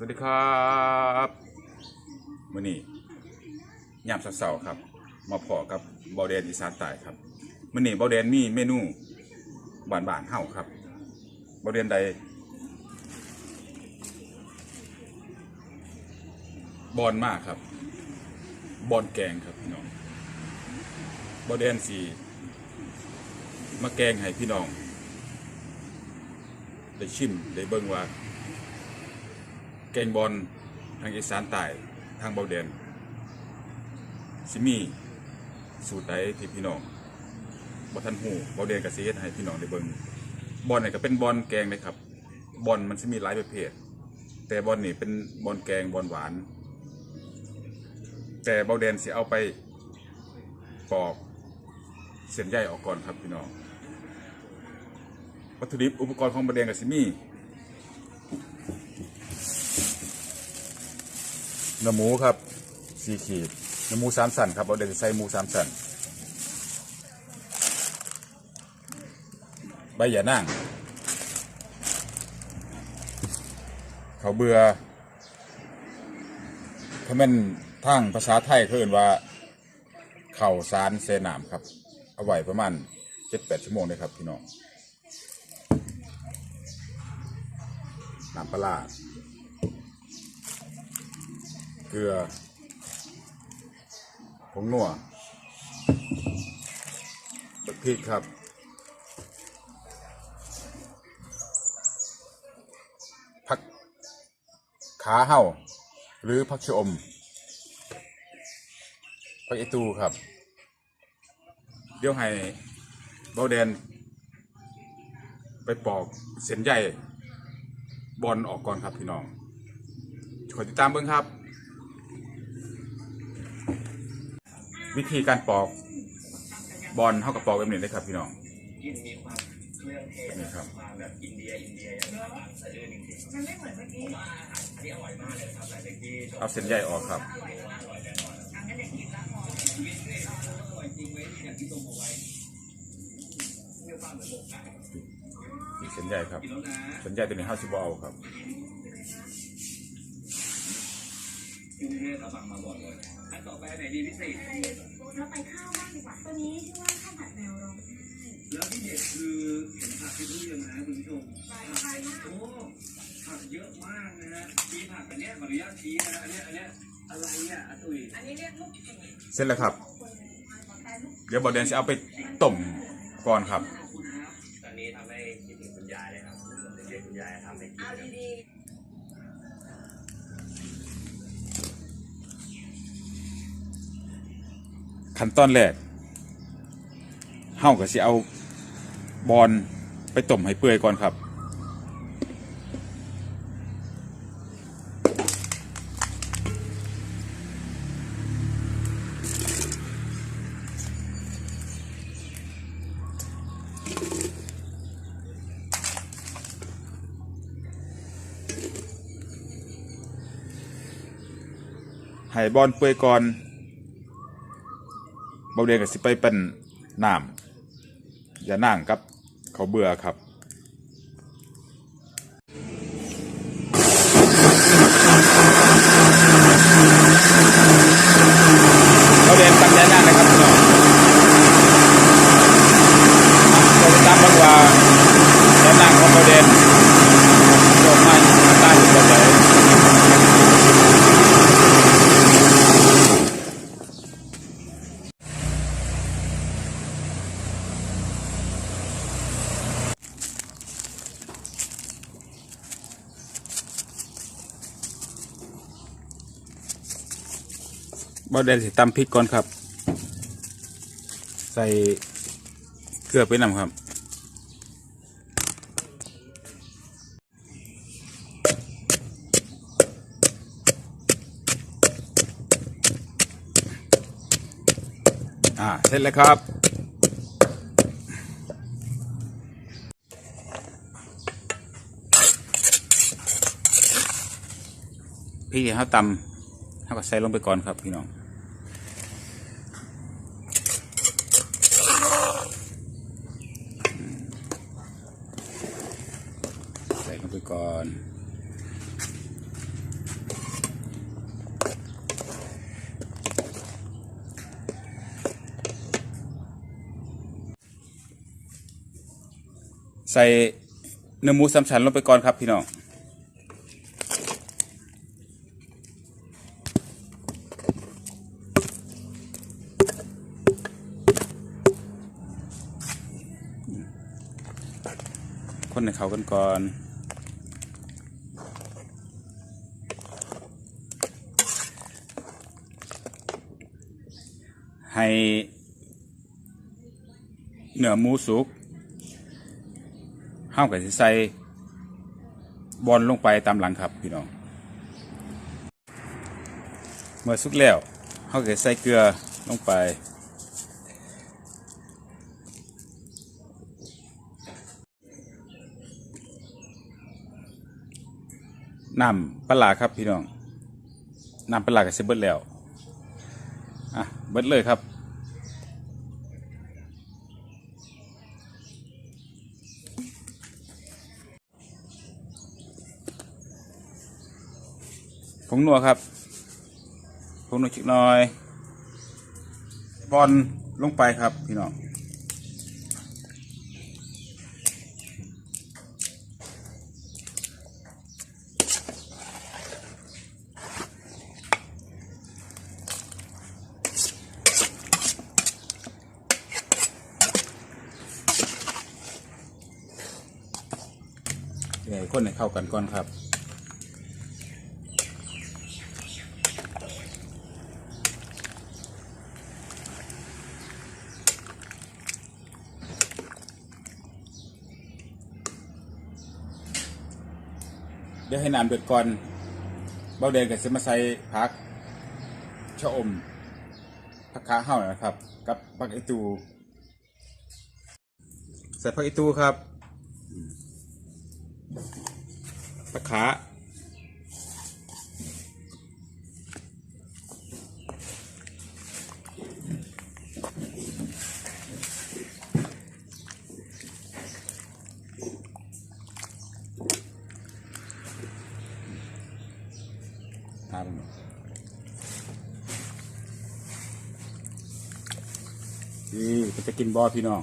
สวัสดีครับมื่อนี้ยามเสาร์ๆครับ มาพอกับเบาแดนอีสานใต้ครับมื่อนี้เบาแดนมีเมนูบานบานๆเฮาครับเบาแดนใดบอนมากครับ บอนแกงครับพี่น้องเบาแดนสีมาแกงให้พี่น้อง ได้ชิมได้เบิ่งว่า กงบอลทางอีสานใต้ทางเบาเดนสิมีสูตรใดที่พี่น้องบ่ทันหูเบาเดนกับสิเฮ็ดให้พี่น้องได้เบิ่งบอลเนี่ยก็เป็นบอลแกงเลยครับบอลมันสิมีหลายประเภท แต่บอลนี่เป็นบอลแกงบอลหวาน แต่เบาเดนสิเอาไปปอกเส้นใยออกก่อนครับพี่น้องวัตถุดิบอุปกรณ์ของเบาเดนกับสิมี่ เนื้อหมูครับสี่ขีดเนื้อหมูสามสันครับ เอาเดี๋ยวจะใส่หมูสามสันใบหย่านั่งเขาเบื่อถ้าเป็นทางภาษาไทยเขาเอ่นว่า เข่าสารเซนามครับ เอาไว้ประมาณเจ็ดแปดชั่วโมงเลยครับพี่น้องน้ำปลาร้า เกลือผงนัวพริกครับผักขาเห่าหรือผักชอมผักอีตูครับ เดี๋ยวให้เบาแดน ไปปอกเส้นใหญ่บอลออกก่อนครับพี่น้องขอติดตามเบิ้งครับ วิธีการปอกบอลเท่ากับปอกแบบนี้เลยครับพี่น้องกินมีความเครื่องเทศนี่ครับแบบอินเดียอินเดียอย่างนี้ครับสะดือจริงๆมันไม่เหมือนเมื่อกี้อร่อยมากเลยครับหลังจากที่เอาเส้นใหญ่ออกครับอันนั้นเละพอร่อยเอาไว้มีความเหมือนหมกไก่อีกเส้นใหญ่ครับเส้นใหญ่ตัวนี้ห้าสิบเอาครับ กรุงเทพเราฟังมาบ่อยเลยอันต่อไปไหนดีพิเศษเราไปข้าวบ้างดีกว่าตัวนี้ชื่อว่าข้าวผัดแมวร้องแล้วที่เด็ดคือเห็นผักที่ทุเรียนนะคุณผู้ชมไฟไฟมากโอ้ผักเยอะมากนะฮะมีผักอันเนี้ยขออนุญาตชี้นะอันเนี้ยอันเนี้ยอะไรอะอาตุยอันนี้เรียกลูกเกดเสร็จแล้วครับคนแต่ลูกเดี๋ยวบอลแดนจะเอาไปต้มก่อนครับขอบคุณครับ ตอนนี้ทำให้คิดถึงคุณยายเลยครับเด็กๆคุณยายทำให้กิน เอา นะครับ ดี ขั้นตอนแรกเฮาก็สิเอาบอลไปต้มให้เปื่อยก่อนครับ ให้บอลเปื่อยก่อน เบาเดียนก็สิไปเป็นน้ำอย่านั่งครับ เขาเบื่อครับ เบาเดียนตั้งใจนั่งนะครับพี่น้องเราไปตามเบังว่าอย่านั่งของเบาเดียนโยกมาตาอยู่แบบไหน บอแดนสิตำพริกก่อนครับ ใส่เกลือไปนำครับ อ่า เสร็จแล้วครับพริกที่เขาตำเขาก็ใส่ลงไปก่อนครับพี่น้อง ไปก่อน ใส่เนื้อหมูสามชั้นลงไปก่อนครับพี่น้องคนในเขากันก่อน ให้เนื้อหมูสุกห้ามกับสิใส่บอลลงไปตามหลังครับพี่น้อง เมื่อสุกแล้วเขาก็ใส่เกลือลงไป น้ำปลาครับพี่น้อง น้ำปลาร้าก็สิเบิดแล้ว อะเบิดเลยครับ ผงนัวครับ ผงนัวชิกน้อย บอลลงไปครับ พี่น้อง เดี๋ยวให้คนให้เข้ากันก่อนครับเดี๋ยวให้น้ำเดือดก่อน เบาแดงก็จะมาใส่ผักชะอมผักขาเห่านะครับ กับผักไอตู ใส่ผักไอตูครับ ปลาขาทาลงมานี่จะกินบอพี่น้อง